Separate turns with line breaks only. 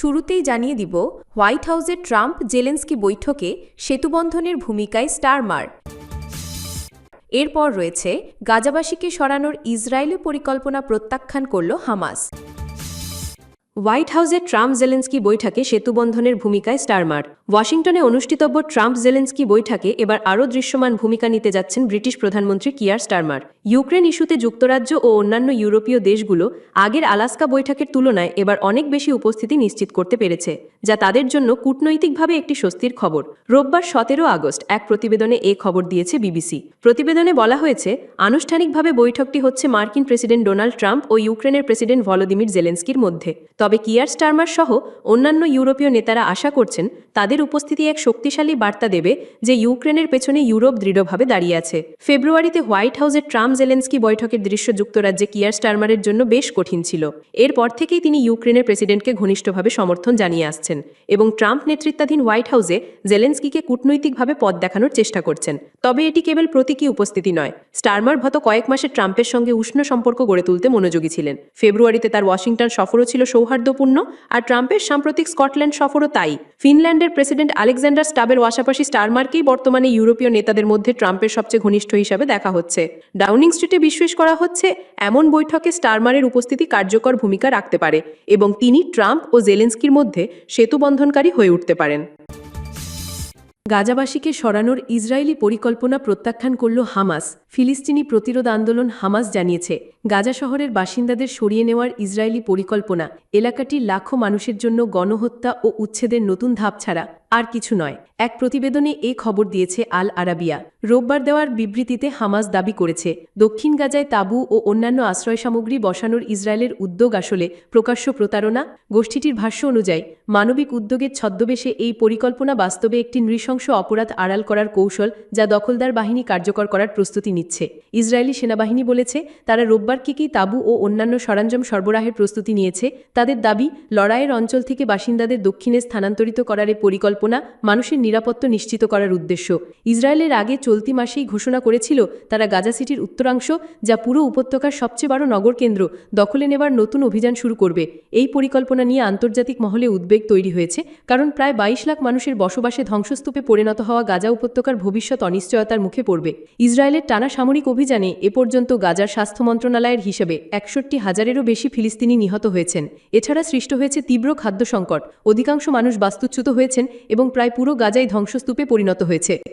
শুরুতেই জানিয়ে দিব, হোয়াইট হাউসে ট্রাম্প জেলেন্সকি বৈঠকে সেতুবন্ধনের ভূমিকায় স্টারমার এরপর রয়েছে, গাজাবাসীকে সরানোর ইসরায়েলের পরিকল্পনা প্রত্যাখ্যান করল হামাস।
হোয়াইট হাউসে ট্রাম্প জেলেন্সকি বৈঠকে সেতুবন্ধনের ভূমিকায় স্টারমার। ওয়াশিংটনে অনুষ্ঠিতব্য ট্রাম্প জেলেন্সকি বৈঠকে এবার আরও দৃশ্যমান ভূমিকা নিতে যাচ্ছেন ব্রিটিশ প্রধানমন্ত্রী কিয়ার স্টারমার। ইউক্রেন ইস্যুতে যুক্তরাজ্য ও অন্যান্য ইউরোপীয় দেশগুলো আগের আলাস্কা বৈঠকের তুলনায় এবার অনেক বেশি উপস্থিতি নিশ্চিত করতে পেরেছে, যা তাদের জন্য কূটনৈতিকভাবে একটি স্বস্তির খবর। রোববার সতেরো আগস্ট এক প্রতিবেদনে এ খবর দিয়েছে বিবিসি। প্রতিবেদনে বলা হয়েছে, আনুষ্ঠানিকভাবে বৈঠকটি হচ্ছে মার্কিন প্রেসিডেন্ট ডোনাল্ড ট্রাম্প ও ইউক্রেনের প্রেসিডেন্ট ভলোদিমির জেলেন্সকির মধ্যে। তবে কিয়ার স্টারমার সহ অন্যান্য ইউরোপীয় নেতারা আশা করছেন তাদের উপস্থিতি এক শক্তিশালী বার্তা দেবে যে ইউক্রেনের পেছনে ইউরোপ দৃঢ়ভাবে দাঁড়িয়ে আছে। ফেব্রুয়ারিতে হোয়াইট হাউসের ট্রাম্প জেলেন্সকি বৈঠকের দৃশ্য যুক্তরাজ্যে কিয়ার স্টারমারের জন্য বেশ কঠিন ছিল। এরপর থেকেই তিনি ইউক্রেনের প্রেসিডেন্টকে ঘনিষ্ঠভাবে সমর্থন জানিয়ে আসছেন এবং ট্রাম্প নেতৃত্বাধীন হোয়াইট হাউসে জেলেন্সকিকে কূটনৈতিকভাবে পথ দেখানোর চেষ্টা করছেন। তবে এটি কেবল প্রতীকী উপস্থিতি নয়। স্টারমার গত কয়েক মাসে ট্রাম্পের সঙ্গে উষ্ণ সম্পর্ক গড়ে তুলতে মনোযোগী ছিলেন। ফেব্রুয়ারিতে তার ওয়াশিংটন সফরও ছিল সৌহার্দ্যপূর্ণ, আর ট্রাম্পের সাম্প্রতিক স্কটল্যান্ড সফরও তাই। ফিনল্যান্ডের প্রেসিডেন্ট আলেকজান্ডার স্টাবের পাশাপাশি স্টারমার্কেই বর্তমানে ইউরোপীয় নেতাদের মধ্যে ট্রাম্পের সবচেয়ে ঘনিষ্ঠ হিসাবে দেখা হচ্ছে। ডাউনিং স্ট্রিটে বিশ্বাস করা হচ্ছে, এমন বৈঠকে স্টারমারের উপস্থিতি কার্যকর ভূমিকা রাখতে পারে এবং তিনি ট্রাম্প ও জেলেন্সকির মধ্যে সেতুবন্ধনকারী হয়ে উঠতে পারেন। গাজাবাসীকে সরানোর ইসরায়েলি পরিকল্পনা প্রত্যাখ্যান করল হামাস। ফিলিস্তিনি প্রতিরোধ আন্দোলন হামাস জানিয়েছে। গাজা শহরের বাসিন্দাদের সরিয়ে নেওয়ার ইসরায়েলি পরিকল্পনা। এলাকাটি লাখো মানুষের জন্য গণহত্যা ও উচ্ছেদের নতুন ধাপ ছাড়া আর কিছু নয়। এক প্রতিবেদনে এ খবর দিয়েছে আল আরাবিয়া। রোববার দেওয়ার বিবৃতিতে হামাস দাবি করেছে, দক্ষিণ গাজায় তাঁবু ও অন্যান্য আশ্রয় সামগ্রী বসানোর ইসরায়েলের উদ্যোগ আসলে প্রকাশ্য প্রতারণা। গোষ্ঠীটির ভাষ্য অনুযায়ী, মানবিক উদ্যোগের ছদ্মবেশে এই পরিকল্পনা বাস্তবে একটি নৃশংস অপরাধ আড়াল করার কৌশল যা দখলদার বাহিনী কার্যকর করার প্রস্তুতি নিচ্ছে। ইসরায়েলি সেনাবাহিনী বলেছে, তারা রোববার কেকেই তাঁবু ও অন্যান্য সরঞ্জাম সরবরাহের প্রস্তুতি নিয়েছে, তাদের দাবি, লড়াইয়ের অঞ্চল থেকে বাসিন্দাদের দক্ষিণে স্থানান্তরিত করার পরিকল্পনা মানুষের নিরাপত্তা নিশ্চিত করার উদ্দেশ্য। ইসরায়েলের আগে চলতি মাসেই ঘোষণা করেছিল, তারা গাজা সিটির উত্তরাংশ, যা পুরো উপত্যকার সবচেয়ে বড় নগর কেন্দ্র দখলে নেবার নতুন অভিযান শুরু করবে। এই পরিকল্পনা নিয়ে আন্তর্জাতিক মহলে উদ্বেগ তৈরি হয়েছে, কারণ প্রায় বাইশ লাখ মানুষের বসবাসে ধ্বংসস্তূপে পরিণত হওয়া গাজা উপত্যকার ভবিষ্যৎ অনিশ্চয়তার মুখে পড়বে। ইসরায়েলের টানা সামরিক অভিযানে এ পর্যন্ত গাজার স্বাস্থ্য মন্ত্রণালয়ের হিসেবে একষট্টি হাজারেরও বেশি ফিলিস্তিনি নিহত হয়েছেন। এছাড়া সৃষ্ট হয়েছে তীব্র খাদ্য সংকট। অধিকাংশ মানুষ বাস্তুচ্যুত হয়েছেন এবং প্রায় পুরো গাজাই ধ্বংসস্তূপে পরিণত হয়েছে।